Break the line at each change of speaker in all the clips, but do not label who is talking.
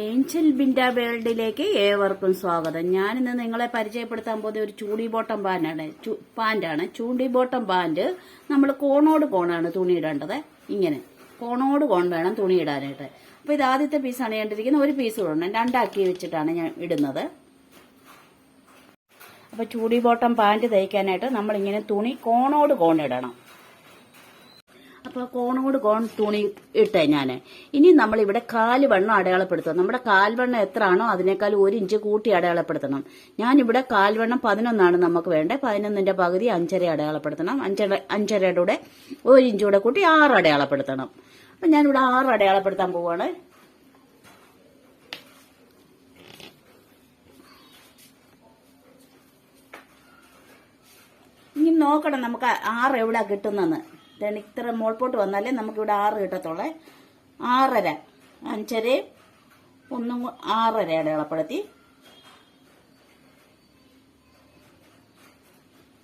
Angel Binda വേൾഡിലേക്ക് ഏവർക്കും സ്വാഗതം. ഞാനിന്ന് നിങ്ങളെ പരിചയപ്പെടുത്താൻ പോകുന്ന ഒരു ചൂടി ബോട്ടം പാന്റാണ്. പാന്റാണ്. ചൂണ്ടി ബോട്ടം പാന്റ് നമ്മൾ കോണോട് കോണാണ് തുണി ഇടേണ്ടത്. ഇങ്ങനെ. കോണോട് കോൺ വേണം തുണി ഇടാനായിട്ട്. അപ്പോൾ ഇത് ആദ്യത്തെ പീസാണ് കണ്ടിരിക്കുന്നത്. ഒരു പീസ് ഇടണം രണ്ടാക്കി വെച്ചിട്ടാണ് ഞാൻ ഇടുന്നത്. അപ്പോൾ ചൂടി ബോട്ടം പാന്റ് തയ്ക്കാനായിട്ട് നമ്മളിങ്ങനെ തുണി കോണോട് കോൺ ഇടണം. അപ്പോൾ കോണോട് കോൺ തുണി ഇട്ടേ ഞാൻ ഇനി നമ്മൾ ഇവിടെ കാൽ വണ്ണം അടയാളപ്പെടുത്തുക. നമ്മുടെ കാൽവണ്ണം എത്ര ആണോ അതിനേക്കാൾ ഒരു ഇഞ്ച് കൂട്ടി അടയാളപ്പെടുത്തണം. ഞാനിവിടെ കാൽവണ്ണം പതിനൊന്നാണ് നമുക്ക് വേണ്ടത് പതിനൊന്നിന്റെ പകുതി അഞ്ചര അടയാളപ്പെടുത്തണം. അഞ്ചര അഞ്ചരയുടെ കൂടെ ഒരു ഇഞ്ച് കൂടെ കൂട്ടി ആറ് അടയാളപ്പെടുത്തണം. അപ്പം ഞാനിവിടെ ആറ് അടയാളപ്പെടുത്താൻ പോവാണ്. ഇനി നോക്കണം നമുക്ക് ആറ് എവിടെ കിട്ടുന്നെന്ന് ഇത്ര മോൾപോട്ട് വന്നാലേ നമുക്കിവിടെ ആറ് കിട്ടത്തുള്ളേ. ആറര. അഞ്ചരയും ഒന്നും ആറര അടയാളപ്പെടുത്തി.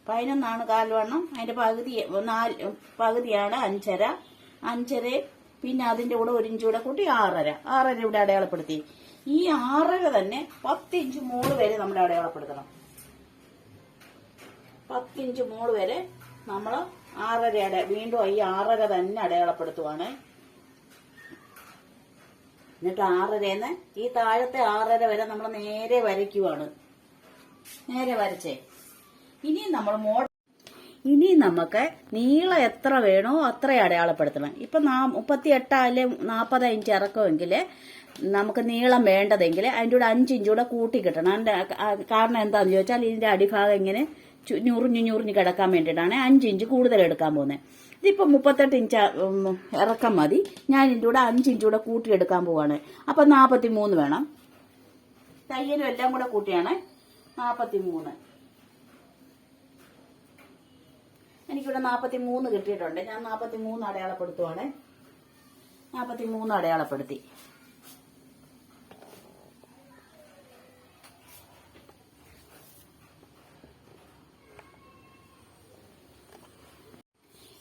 പതിനൊന്നാണ് കാൽവണ്ണം. അതിന്റെ പകുതി നാല് പകുതിയാണ് അഞ്ചര. അഞ്ചര. പിന്നെ അതിന്റെ കൂടെ ഒരു ഇഞ്ച് കൂടെ കൂട്ടി ആറര. ആറര ഇവിടെ അടയാളപ്പെടുത്തി. ഈ ആറര തന്നെ പത്തിഞ്ച് മോൾ വരെ നമ്മൾ അടയാളപ്പെടുത്തണം. പത്തിഞ്ച് മോൾ വരെ നമ്മൾ ആറര അട വീണ്ടും ഈ ആറര തന്നെ അടയാളപ്പെടുത്തുവാണ്. എന്നിട്ട് ആറരന്ന് ഈ താഴത്തെ ആറര വരെ നമ്മൾ നേരെ വരയ്ക്കുവാണ്. നേരെ വരച്ചേ. ഇനി നമ്മൾ മോ ഇനി നമുക്ക് നീളം എത്ര വേണോ അത്ര അടയാളപ്പെടുത്തണം. ഇപ്പൊ മുപ്പത്തി എട്ടാൽ നാൽപ്പത് ഇഞ്ച് ഇറക്കുമെങ്കിൽ നമുക്ക് നീളം വേണ്ടതെങ്കിൽ അതിന്റെ കൂടെ അഞ്ച് ഇഞ്ച് കൂടെ കൂട്ടി കിട്ടണം. കാരണം എന്താണെന്ന് ചോദിച്ചാൽ ഇതിന്റെ അടിഭാഗം ഇങ്ങനെ ഞുറിഞ്ഞ് ഞുറിഞ്ഞ് കിടക്കാൻ വേണ്ടിയിട്ടാണ് അഞ്ച് ഇഞ്ച് കൂടുതൽ എടുക്കാൻ പോകുന്നത്. ഇതിപ്പോൾ മുപ്പത്തെട്ട് ഇഞ്ച് ഇറക്കം മതി. ഞാൻ ഇതിന്റെ കൂടെ അഞ്ച് ഇഞ്ച് കൂടെ കൂട്ടിയെടുക്കാൻ പോവാണ്. അപ്പം നാൽപ്പത്തി മൂന്ന് വേണം. തയ്യലും എല്ലാം കൂടെ കൂട്ടിയാണ്. നാൽപ്പത്തി മൂന്ന് എനിക്കിവിടെ നാൽപ്പത്തി മൂന്ന് കിട്ടിയിട്ടുണ്ട്. ഞാൻ നാൽപ്പത്തി മൂന്ന് അടയാളപ്പെടുത്തുവാണ്. നാൽപ്പത്തി മൂന്ന് അടയാളപ്പെടുത്തി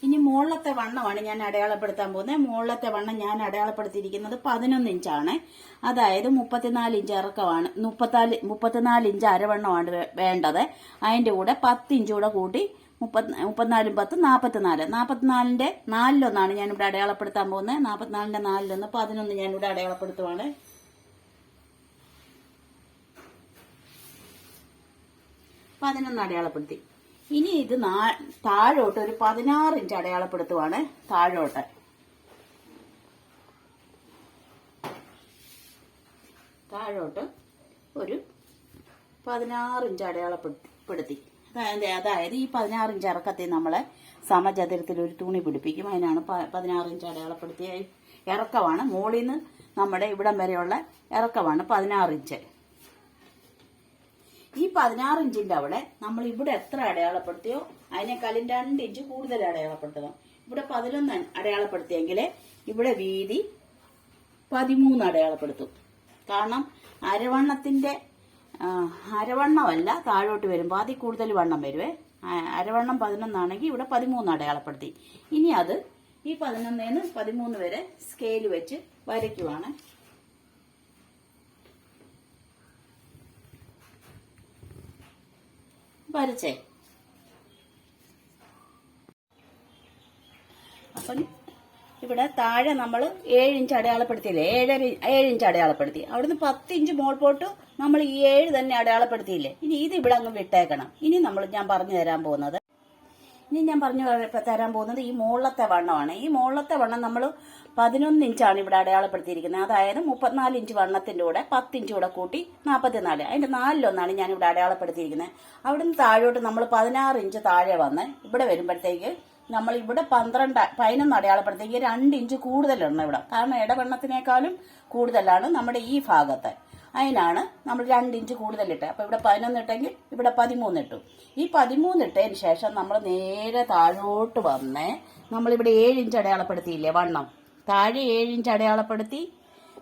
ഇനി മുകളിലത്തെ വണ്ണമാണ് ഞാൻ അടയാളപ്പെടുത്താൻ പോകുന്നത്. മുകളിലത്തെ വണ്ണം ഞാൻ അടയാളപ്പെടുത്തിയിരിക്കുന്നത് പതിനൊന്ന് ഇഞ്ചാണ്. അതായത് മുപ്പത്തിനാല് ഇഞ്ച് ഇറക്കമാണ്. മുപ്പത്തിനാല് മുപ്പത്തിനാല് ഇഞ്ച് അരവണ്ണമാണ് വേണ്ടത്. അതിന്റെ കൂടെ പത്ത് ഇഞ്ച് കൂടെ കൂട്ടി മുപ്പത്തി മുപ്പത്തിനാലും പത്ത് നാൽപ്പത്തിനാല് നാൽപ്പത്തിനാലിന്റെ നാലിലൊന്നാണ് ഞാനിവിടെ അടയാളപ്പെടുത്താൻ പോകുന്നത്. നാൽപ്പത്തിനാലിന്റെ നാലിലൊന്ന് പതിനൊന്ന് ഞാനിവിടെ അടയാളപ്പെടുത്തുവാണ്. പതിനൊന്ന് അടയാളപ്പെടുത്തി. ഇനി ഇത് താഴോട്ട് ഒരു പതിനാറ് ഇഞ്ച് അടയാളപ്പെടുത്തുവാണ് താഴോട്ട്. താഴോട്ട് ഒരു പതിനാറ് ഇഞ്ച് അടയാളപ്പെടുത്തി. അതായത് ഈ പതിനാറ് ഇഞ്ച് ഇറക്കത്തിൽ നമ്മളെ സമചതുരത്തിൽ ഒരു തുണി പിടിപ്പിക്കും. അതിനാണ് പതിനാറ് ഇഞ്ച് അടയാളപ്പെടുത്തിയ ഇറക്കമാണ്. മുകളിൽ നിന്ന് നമ്മുടെ ഇവിടം വരെയുള്ള ഇറക്കമാണ് പതിനാറ് ഇഞ്ച്. ഈ പതിനാറ് ഇഞ്ചിന്റെ അവിടെ നമ്മൾ ഇവിടെ എത്ര അടയാളപ്പെടുത്തിയോ? അതിനേക്കാളും രണ്ട് ഇഞ്ച് കൂടുതൽ അടയാളപ്പെടുത്തണം. ഇവിടെ പതിനൊന്ന് അടയാളപ്പെടുത്തിയെങ്കിൽ ഇവിടെ വീതി പതിമൂന്ന് അടയാളപ്പെടുത്തും. കാരണം അരവണ്ണത്തിന്റെ അരവണ്ണമല്ല താഴോട്ട് വരുമ്പോൾ അതിൽ കൂടുതൽ വണ്ണം വരുവേ. അരവണ്ണം പതിനൊന്നാണെങ്കിൽ ഇവിടെ പതിമൂന്ന് അടയാളപ്പെടുത്തി. ഇനി അത് ഈ പതിനൊന്നിന്ന് പതിമൂന്ന് വരെ സ്കെയിൽ വെച്ച് വരയ്ക്കുവാണ്. വരച്ചേ. അപ്പം ഇവിടെ താഴെ നമ്മൾ ഏഴ് ഇഞ്ച് അടയാളപ്പെടുത്തിയില്ലേ? ഏഴര ഏഴ് ഇഞ്ച് അടയാളപ്പെടുത്തി. അവിടുന്ന് പത്ത് ഇഞ്ച് മോൾ പോട്ട് നമ്മൾ ഈ ഏഴ് തന്നെ അടയാളപ്പെടുത്തിയില്ലേ? ഇനി ഇത് ഇവിടെ അങ്ങ് വിട്ടേക്കണം. ഇനി നമ്മൾ ഞാൻ പറഞ്ഞു തരാൻ പോകുന്നത് ഇനി ഞാൻ പറഞ്ഞു തരാൻ പോകുന്നത് ഈ മുകളിലത്തെ വണ്ണമാണ്. ഈ മുകളിലത്തെ വണ്ണം നമ്മൾ പതിനൊന്ന് ഇഞ്ചാണ് ഇവിടെ അടയാളപ്പെടുത്തിയിരിക്കുന്നത്. അതായത് മുപ്പത്തിനാല് ഇഞ്ച് വണ്ണത്തിന്റെ കൂടെ പത്ത് ഇഞ്ച് കൂടെ കൂട്ടി നാൽപ്പത്തിനാല് അതിന്റെ നാലിലൊന്നാണ് ഞാൻ ഇവിടെ അടയാളപ്പെടുത്തിയിരിക്കുന്നത്. അവിടുന്ന് താഴോട്ട് നമ്മൾ പതിനാറ് ഇഞ്ച് താഴെ വന്ന് ഇവിടെ വരുമ്പോഴത്തേക്ക് നമ്മൾ ഇവിടെ പന്ത്രണ്ട് പതിനൊന്ന് അടയാളപ്പെടുത്തേക്ക് രണ്ട് ഇഞ്ച് കൂടുതലുണ്ട് ഇവിടെ. കാരണം ഇടവണ്ണത്തിനേക്കാളും കൂടുതലാണ് നമ്മുടെ ഈ ഭാഗത്ത്. അതിനാണ് നമ്മൾ രണ്ട് ഇഞ്ച് കൂടുതൽ കൂടുതലിട്ട് അപ്പോൾ ഇവിടെ പതിനൊന്ന് ഇട്ടെങ്കിൽ ഇവിടെ പതിമൂന്ന് ഇട്ടു. ഈ പതിമൂന്ന് ഇട്ടതിന് ശേഷം നമ്മൾ നേരെ താഴോട്ട് വന്ന് നമ്മളിവിടെ ഏഴ് ഇഞ്ച് അടയാളപ്പെടുത്തിയില്ലേ വണ്ണം? താഴെ ഏഴ് ഇഞ്ച് അടയാളപ്പെടുത്തി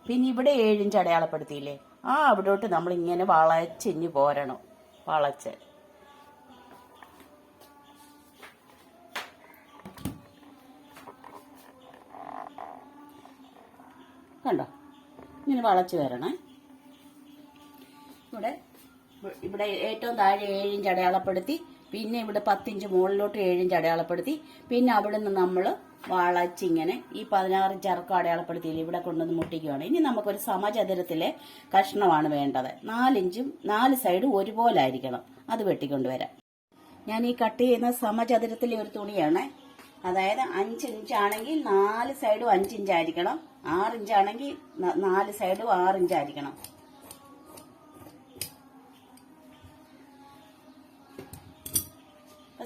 പിന്നെ ഇവിടെ ഏഴ് ഇഞ്ച് അടയാളപ്പെടുത്തിയില്ലേ? ആ അവിടോട്ട് നമ്മൾ ഇങ്ങനെ വളച്ചിഞ്ഞ് പോരണം. വളച്ച്. കണ്ടോ? ഇങ്ങനെ വളച്ച് വരണേ. ഇവിടെ ഏറ്റവും താഴെ ഏഴിഞ്ച് അടയാളപ്പെടുത്തി പിന്നെ ഇവിടെ പത്തിഞ്ച് മുകളിലോട്ട് ഏഴിഞ്ച് അടയാളപ്പെടുത്തി പിന്നെ അവിടെ നിന്ന് നമ്മൾ വളച്ചിങ്ങനെ ഈ പതിനാറ് ചർക്കം അടയാളപ്പെടുത്തിയില്ല ഇവിടെ കൊണ്ടുവന്ന് മുട്ടിക്കുകയാണ് ഇനി നമുക്കൊരു സമചതുരത്തിലെ കഷ്ണമാണ് വേണ്ടത്. നാലിഞ്ചും നാല് സൈഡും ഒരുപോലെ ആയിരിക്കണം. അത് വെട്ടിക്കൊണ്ടുവരാം ഞാൻ ഈ കട്ട് ചെയ്യുന്ന സമചതുരത്തിലെ ഒരു തുണിയാണ്. അതായത് അഞ്ച് ഇഞ്ചാണെങ്കിൽ നാല് സൈഡും അഞ്ച് ഇഞ്ചായിരിക്കണം ആറ് ഇഞ്ചാണെങ്കിൽ ന- നാല് സൈഡും ആറ് ഇഞ്ചായിരിക്കണം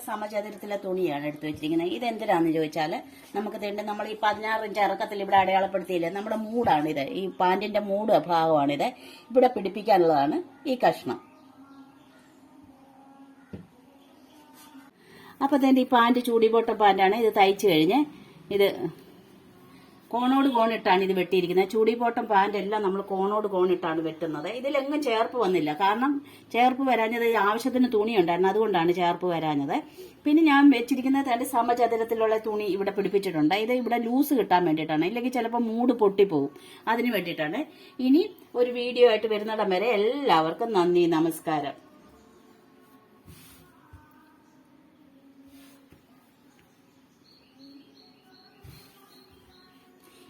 സമചതുരത്തിലെ തുണിയാണ് എടുത്തു വെച്ചിരിക്കുന്നത്. ഇതെന്തിനാന്ന് ചോദിച്ചാൽ നമുക്ക് തേണ്ട നമ്മൾ ഈ പതിനാറ് ഇഞ്ച് ഇറക്കത്തിൽ ഇവിടെ അടയാളപ്പെടുത്തിയില്ലേ? നമ്മുടെ മൂടാണിത് ഈ പാൻറിന്റെ മൂട് ഭാഗമാണിത് ഇവിടെ പിടിപ്പിക്കാനുള്ളതാണ് ഈ കഷ്ണം. അപ്പൊ തന്നെ ഈ പാന്റ് ചൂടിപോട്ട പാന്റാണ് ഇത് തയ്ച്ചു കഴിഞ്ഞ് ഇത് കോണോട് കോണിട്ടാണ് ഇത് വെട്ടിയിരിക്കുന്നത്. ചൂടിപ്പോട്ടം പാന്റ് എല്ലാം നമ്മൾ കോണോട് കോണിട്ടാണ് വെട്ടുന്നത്. ഇതിലെങ്ങും ചേർപ്പ് വന്നില്ല. കാരണം ചേർപ്പ് വരാഞ്ഞത് ആവശ്യത്തിന് തുണി ഉണ്ടായിരുന്നു അതുകൊണ്ടാണ് ചേർപ്പ് വരാഞ്ഞത്. പിന്നെ ഞാൻ വെച്ചിരിക്കുന്നത് രണ്ട് സമചതുരത്തിലുള്ള തുണി ഇവിടെ പിടിപ്പിച്ചിട്ടുണ്ട്. ഇത് ഇവിടെ ലൂസ് കിട്ടാൻ വേണ്ടിയിട്ടാണ്. ഇല്ലെങ്കിൽ ചിലപ്പോൾ മൂട് പൊട്ടിപ്പോവും. അതിന് വേണ്ടിയിട്ടാണ്. ഇനി ഒരു വീഡിയോ ആയിട്ട് വരുന്നിടം വരെ എല്ലാവർക്കും നന്ദി നമസ്കാരം.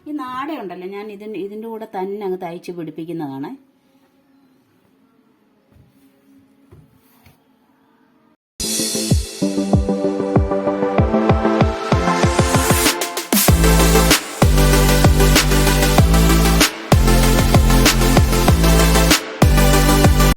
ഈ നാട ഉണ്ടല്ലോ ഞാൻ ഇതിന് ഇതിന്റെ കൂടെ തന്നെ അങ്ങ് തയ്ച്ച് പിടിപ്പിക്കുന്നതാണ് Thank you.